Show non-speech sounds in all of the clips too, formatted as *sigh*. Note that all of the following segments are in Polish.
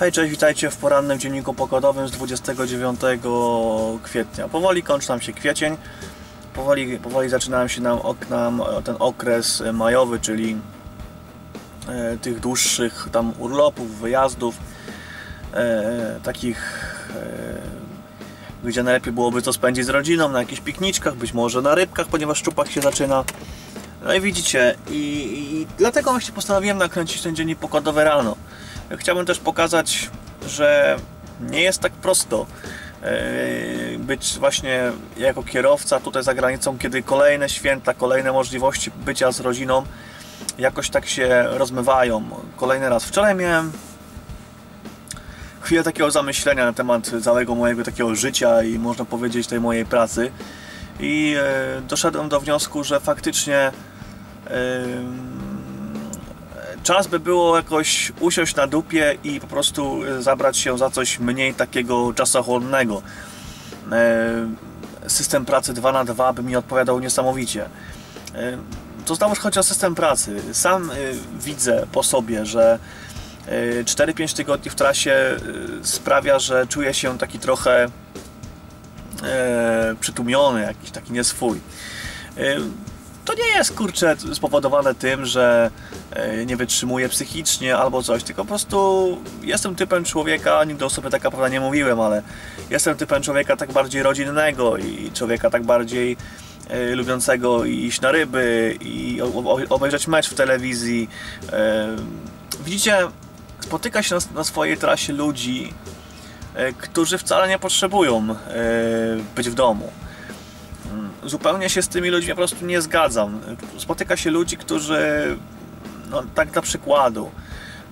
Hej, cześć, witajcie w porannym dzienniku pokładowym z 29 kwietnia. Powoli kończy nam się kwiecień, powoli, powoli zaczyna się nam, nam ten okres majowy, czyli e, tych dłuższych tam urlopów, wyjazdów, e, takich e, gdzie najlepiej byłoby to spędzić z rodziną, na jakichś pikniczkach, być może na rybkach, ponieważ szczupak się zaczyna. No i widzicie, i, i dlatego właśnie postanowiłem nakręcić ten dziennik pokładowy rano. Chciałbym też pokazać, że nie jest tak prosto e, być właśnie jako kierowca tutaj za granicą, kiedy kolejne święta, kolejne możliwości bycia z rodziną jakoś tak się rozmywają. Kolejny raz. Wczoraj miałem chwilę takiego zamyślenia na temat całego mojego takiego życia i można powiedzieć tej mojej pracy i e, doszedłem do wniosku, że faktycznie czas by było jakoś usiąść na dupie i po prostu e, zabrać się za coś mniej takiego czasochłonnego. System pracy 2 na 2 by mi odpowiadał niesamowicie. To znowuż chodzi o system pracy. Sam e, widzę po sobie, że 4-5 tygodni w trasie sprawia, że czuję się taki trochę przytłumiony, jakiś taki nieswój to nie jest kurczę spowodowane tym, że e, nie wytrzymuję psychicznie albo coś, tylko po prostu jestem typem człowieka, nigdy o sobie tak naprawdę nie mówiłem, ale jestem typem człowieka tak bardziej rodzinnego i człowieka tak bardziej e, lubiącego iść na ryby i obejrzeć mecz w telewizji. E, widzicie, spotyka się na swojej trasie ludzi, którzy wcale nie potrzebują być w domu zupełnie się z tymi ludźmi po prostu nie zgadzam. Spotyka się ludzi, którzy, no tak dla przykładu,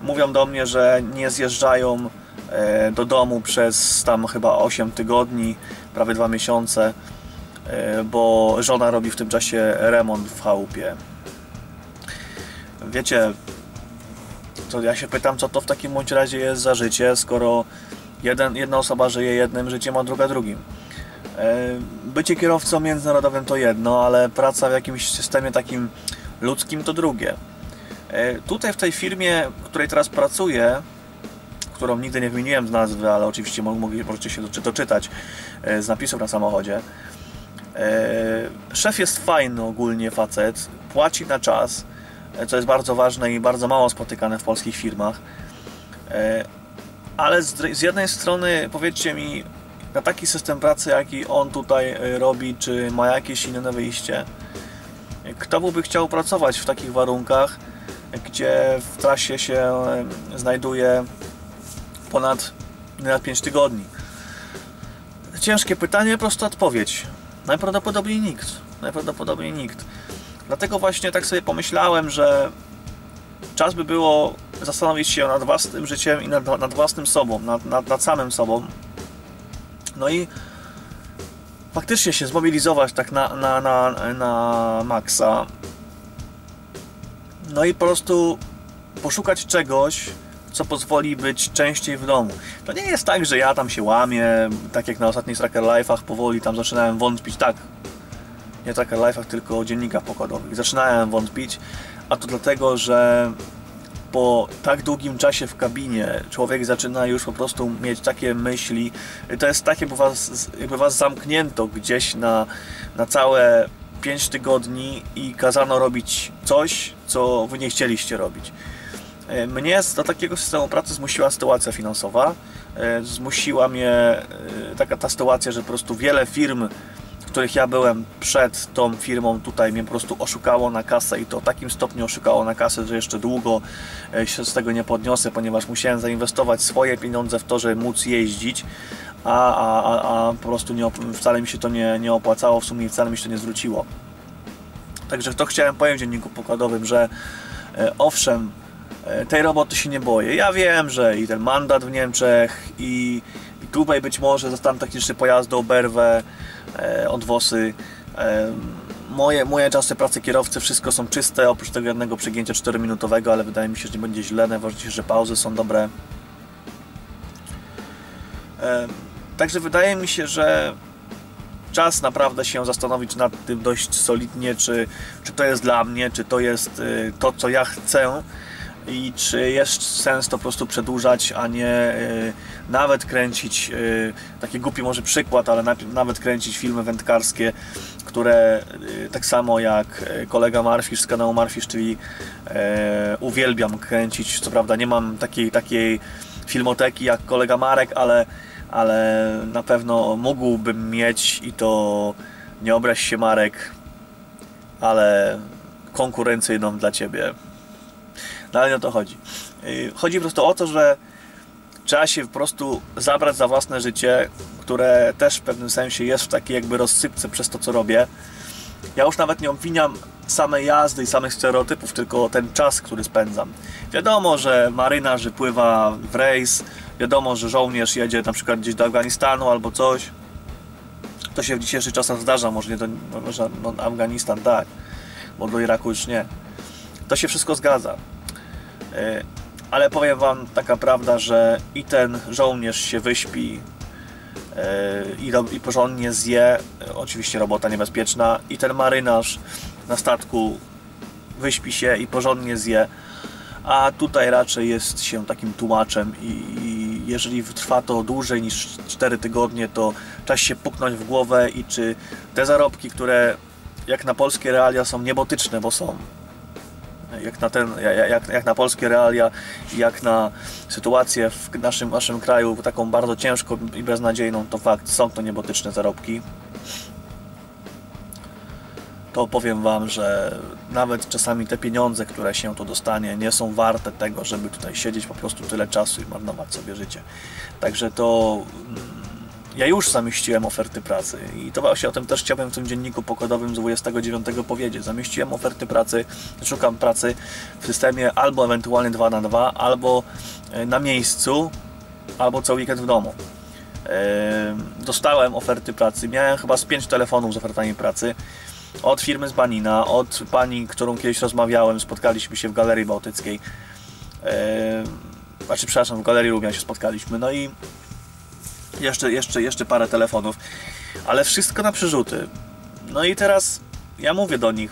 mówią do mnie, że nie zjeżdżają e, do domu przez tam chyba 8 tygodni, prawie 2 miesiące, e, bo żona robi w tym czasie remont w chałupie. Wiecie, to ja się pytam, co to w takim bądź razie jest za życie, skoro jeden, jedna osoba żyje jednym życiem, a druga drugim. E, bycie kierowcą międzynarodowym to jedno, ale praca w jakimś systemie takim ludzkim to drugie. E, tutaj w tej firmie, w której teraz pracuję, którą nigdy nie wymieniłem z nazwy, ale oczywiście możecie się doczytać e, z napisów na samochodzie. Szef jest fajny ogólnie facet, płaci na czas, co jest bardzo ważne i bardzo mało spotykane w polskich firmach. Ale z jednej strony powiedzcie mi, na taki system pracy, jaki on tutaj e, robi, czy ma jakieś inne wyjście. Kto by chciał pracować w takich warunkach, gdzie w trasie się e, znajduje ponad, ponad 5 tygodni? Ciężkie pytanie, prosta odpowiedź. Najprawdopodobniej nikt. Najprawdopodobniej nikt. Dlatego właśnie tak sobie pomyślałem, że czas by było zastanowić się nad własnym życiem i nad, nad własnym sobą, nad, nad, nad samym sobą, no i faktycznie się zmobilizować tak na, na, na, na maksa. No i po prostu poszukać czegoś, co pozwoli być częściej w domu. To nie jest tak, że ja tam się łamię, tak jak na ostatnich Tracker Life'ach powoli tam zaczynałem wątpić, tak, nie Tracker Life'ach, tylko o dziennikach pokładowych. Zaczynałem wątpić, a to dlatego, że po tak długim czasie w kabinie człowiek zaczyna już po prostu mieć takie myśli. To jest tak, jakby was, jakby was zamknięto gdzieś na, na całe 5 tygodni i kazano robić coś, co wy nie chcieliście robić. E, mnie do takiego systemu pracy zmusiła sytuacja finansowa. E, zmusiła mnie e, taka ta sytuacja, że po prostu wiele firm których ja byłem przed tą firmą, tutaj mnie po prostu oszukało na kasę i to w takim stopniu oszukało na kasę, że jeszcze długo e, się z tego nie podniosę, ponieważ musiałem zainwestować swoje pieniądze w to, żeby móc jeździć, a, a, a, po prostu nie, wcale mi się to nie, nie opłacało, w sumie wcale mi się to nie zwróciło. Także to chciałem powiedzieć w dzienniku pokładowym, że e, owszem, e, tej roboty się nie boję. Ja wiem, że i ten mandat w Niemczech i, tutaj być może stan techniczny pojazdu oberwę, E, odwosy. E, moje, moje czasy pracy kierowcy, wszystko są czyste, oprócz tego jednego przegięcia 4-minutowego, ale wydaje mi się, że nie będzie źle. Najważniejsze, że pauzy są dobre. E, także wydaje mi się, że czas naprawdę się zastanowić nad tym dość solidnie, czy, czy to jest dla mnie, czy to jest to, co ja chcę i czy jest sens to po prostu przedłużać, a nie y, nawet kręcić, y, taki głupi może przykład, ale nawet kręcić filmy wędkarskie, które y, tak samo jak kolega Marfisz z kanału Marfisz, czyli uwielbiam kręcić, co prawda nie mam takiej, takiej filmoteki jak kolega Marek, ale, ale na pewno mógłbym mieć i to nie obraź się Marek, ale konkurencyjną dla Ciebie. No ale nie o to chodzi. Y, chodzi po prostu o to, że trzeba się po prostu zabrać za własne życie, które też w pewnym sensie jest w takiej jakby rozsypce przez to, co robię. Ja już nawet nie obwiniam samej jazdy i samych stereotypów, tylko ten czas, który spędzam. Wiadomo, że marynarz pływa w rejs, wiadomo, że żołnierz jedzie na przykład gdzieś do Afganistanu albo coś. To się w dzisiejszych czasach zdarza, może nie do może no, Afganistan, tak, bo do Iraku już nie. To się wszystko zgadza. E, ale powiem Wam taka prawda, że i ten żołnierz się wyśpi e, i, porządnie zje, e, oczywiście robota niebezpieczna, i ten marynarz na statku wyśpi się i porządnie zje, a tutaj raczej jest się takim tłumaczem i jeżeli trwa to dłużej niż 4 tygodnie, to czas się puknąć w głowę i czy te zarobki, które jak na polskie realia są niebotyczne, bo są, jak na, ten, jak, jak na polskie realia, jak na sytuację w naszym, naszym kraju, taką bardzo ciężką i beznadziejną, to fakt, są to niebotyczne zarobki. To powiem Wam, że nawet czasami te pieniądze, które się tu dostanie, nie są warte tego, żeby tutaj siedzieć po prostu tyle czasu i marnować sobie życie. Także to mm, ja już zamieściłem oferty pracy i to właśnie o tym też chciałbym w tym dzienniku pokładowym z 29 powiedzieć. Zamieściłem oferty pracy, szukam pracy w systemie albo ewentualnie 2 na 2 albo e, na miejscu, albo cały weekend w domu. Dostałem oferty pracy, miałem chyba z 5 telefonów z ofertami pracy od firmy z Banina, od pani, którą kiedyś rozmawiałem, spotkaliśmy się w Galerii Bałtyckiej. Znaczy, przepraszam, w Galerii Lubian się spotkaliśmy. No i jeszcze, jeszcze, jeszcze parę telefonów, ale wszystko na przerzuty. No i teraz ja mówię do nich,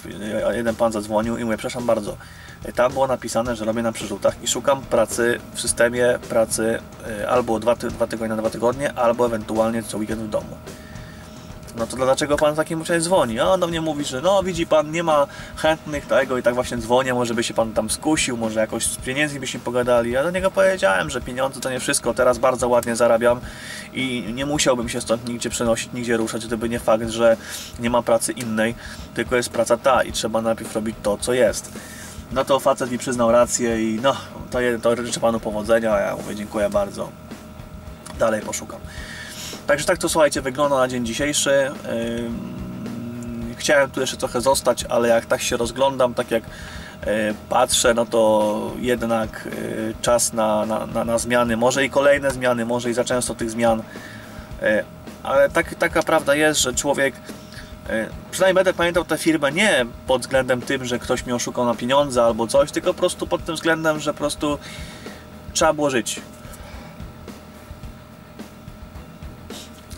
jeden pan zadzwonił i mówię, przepraszam bardzo, tam było napisane, że robię na przerzutach i szukam pracy w systemie pracy e, albo dwa, dwa tygodnie na dwa tygodnie, albo ewentualnie co weekend w domu no to dlaczego pan takim uczelni dzwoni? A on do mnie mówi, że no widzi pan, nie ma chętnych tego i tak właśnie dzwonię, może by się pan tam skusił, może jakoś z pieniędzmi byśmy pogadali. Ja do niego powiedziałem, że pieniądze to nie wszystko, teraz bardzo ładnie zarabiam i nie musiałbym się stąd nigdzie przenosić, nigdzie ruszać, gdyby nie fakt, że nie ma pracy innej, tylko jest praca ta i trzeba najpierw robić to, co jest. No to facet mi przyznał rację i no, to, to życzę panu powodzenia, ja mówię dziękuję bardzo. Dalej poszukam. Także tak to słuchajcie, wygląda na dzień dzisiejszy. Chciałem tu jeszcze trochę zostać, ale jak tak się rozglądam, tak jak e, patrzę, no to jednak e, czas na, na, na, zmiany, może i kolejne zmiany, może i za często tych zmian. E, ale tak, taka prawda jest, że człowiek, przynajmniej będę pamiętał tę firmę nie pod względem tym, że ktoś mnie oszukał na pieniądze albo coś, tylko po prostu pod tym względem, że po prostu trzeba było żyć.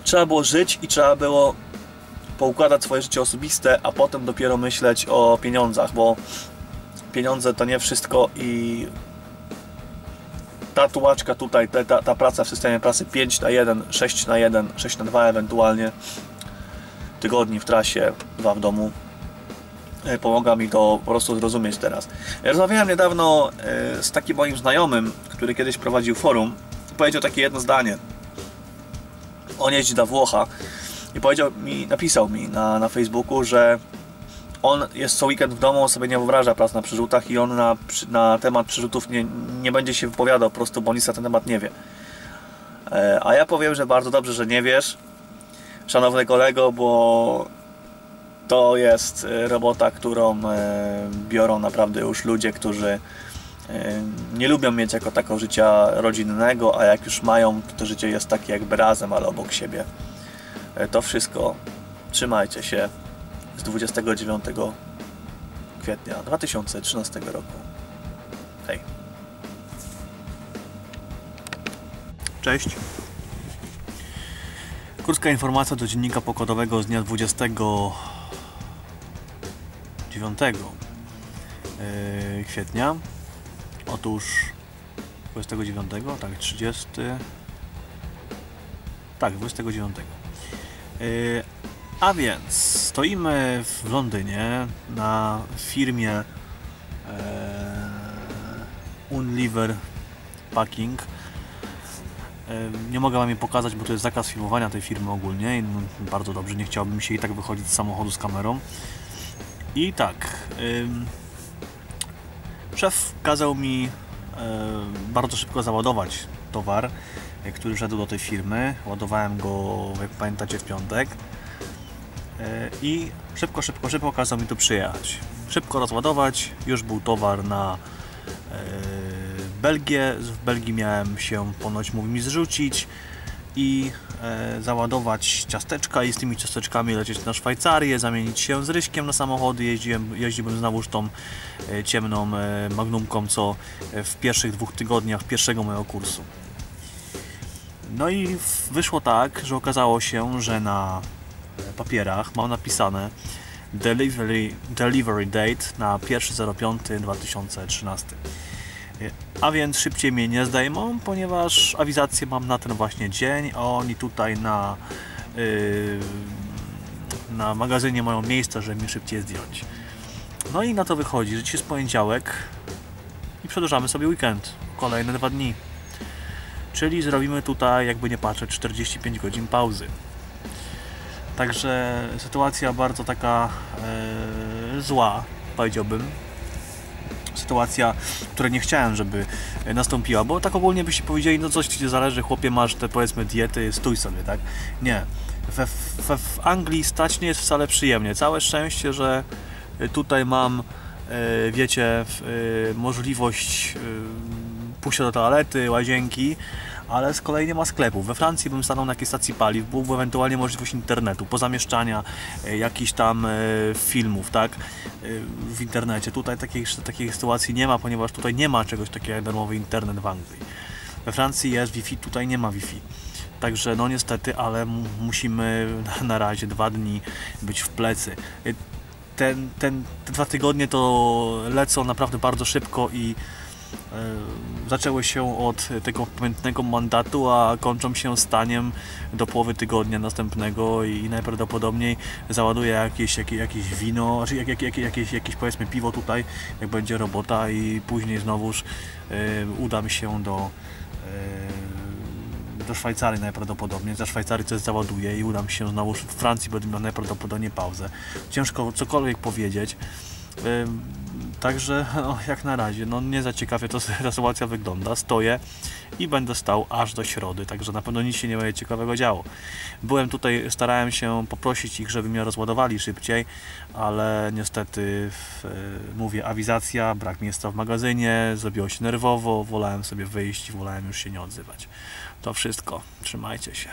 Trzeba było żyć i trzeba było poukładać swoje życie osobiste, a potem dopiero myśleć o pieniądzach, bo pieniądze to nie wszystko i ta tułaczka tutaj, ta, ta praca w systemie pracy 5 na 1, 6 na 1, 6 na 2 ewentualnie tygodni w trasie, dwa w domu e, pomaga mi to po prostu zrozumieć teraz. Rozmawiałem niedawno e, z takim moim znajomym, który kiedyś prowadził forum powiedział takie jedno zdanie on jeździ na Włocha i powiedział mi, napisał mi na, na Facebooku, że on jest co weekend w domu, on sobie nie wyobraża prac na przerzutach i on na, na temat przerzutów nie, nie będzie się wypowiadał po prostu, bo nic na ten temat nie wie. E, a ja powiem, że bardzo dobrze, że nie wiesz, szanowny kolego, bo to jest e, robota, którą e, biorą naprawdę już ludzie, którzy nie lubią mieć jako tako życia rodzinnego, a jak już mają, to, to życie jest takie jakby razem, ale obok siebie. E, to wszystko. Trzymajcie się z 29 kwietnia 2013 roku. Hej. Cześć. Krótka informacja do dziennika pokładowego z dnia 29 e, kwietnia Otóż 29, tak, 30. Tak, 29. Yy, a więc stoimy w Londynie na firmie e, Unilever Packing. E, Nie mogę Wam jej pokazać, bo to jest zakaz filmowania tej firmy ogólnie i no, bardzo dobrze, nie chciałbym się i tak wychodzić z samochodu z kamerą. I tak, szef kazał mi e, bardzo szybko załadować towar, e, który szedł do tej firmy. Ładowałem go, jak pamiętacie, w piątek. E, I szybko, szybko, szybko kazał mi tu przyjechać. Szybko rozładować, już był towar na Belgię. W Belgii miałem się ponoć mówi mi zrzucić i załadować ciasteczka i z tymi ciasteczkami lecieć na Szwajcarię, zamienić się z Ryśkiem na samochody. Jeździłem, jeździłbym znowuż tą e, ciemną e, magnumką, co e, w pierwszych dwóch tygodniach pierwszego mojego kursu. No i wyszło tak, że okazało się, że na e, papierach mam napisane delivery, delivery date na 1.05.2013. A więc szybciej mnie nie zdejmą, ponieważ awizację mam na ten właśnie dzień, a oni tutaj na, yy, na magazynie mają miejsce, żeby mnie szybciej zdjąć. No i na to wychodzi, że dzisiaj jest poniedziałek i przedłużamy sobie weekend. Kolejne dwa dni. Czyli zrobimy tutaj, jakby nie patrzeć, 45 godzin pauzy. Także sytuacja bardzo taka e, zła, powiedziałbym. Sytuacja, której nie chciałem, żeby e, nastąpiła, bo tak ogólnie byście powiedzieli, no coś ci zależy, chłopie, masz te powiedzmy diety, stój sobie, tak? Nie. W Anglii stać nie jest wcale przyjemnie. Całe szczęście, że e, tutaj mam, e, wiecie, możliwość pójścia do toalety, łazienki, ale z kolei nie ma sklepów. We Francji bym stanął na jakiejś stacji paliw, byłby ewentualnie możliwość internetu, pozamieszczania e, jakichś tam e, filmów, tak, e, w internecie. Tutaj takiej, takiej sytuacji nie ma, ponieważ tutaj nie ma czegoś takiego jak darmowy internet w Anglii. We Francji jest Wi-Fi, tutaj nie ma Wi-Fi. Także no niestety, ale mu- musimy na- razie dwa dni być w plecy. Ten, ten, te dwa tygodnie to lecą naprawdę bardzo szybko i zaczęły się od tego pamiętnego mandatu, a kończą się staniem do połowy tygodnia następnego i najprawdopodobniej załaduję jakieś, jakieś, jakieś wino, znaczy jak, jak, jak, jakieś, jakieś powiedzmy piwo tutaj, jak będzie robota i później znowuż e, udam się do e, do Szwajcarii najprawdopodobniej. Za Szwajcarii coś załaduję i udam się znowu w Francji, będę miał najprawdopodobniej pauzę. Ciężko cokolwiek powiedzieć. Ym, Także no, jak na razie, no nie za ciekawie to ta *laughs* sytuacja wygląda. Stoję i będę stał aż do środy, także na pewno nic się nie będzie ciekawego działo. Byłem tutaj, starałem się poprosić ich, żeby mnie rozładowali szybciej, ale niestety w, e, mówię, awizacja, brak miejsca w magazynie, zrobiło się nerwowo, wolałem sobie wyjść, wolałem już się nie odzywać. To wszystko, trzymajcie się.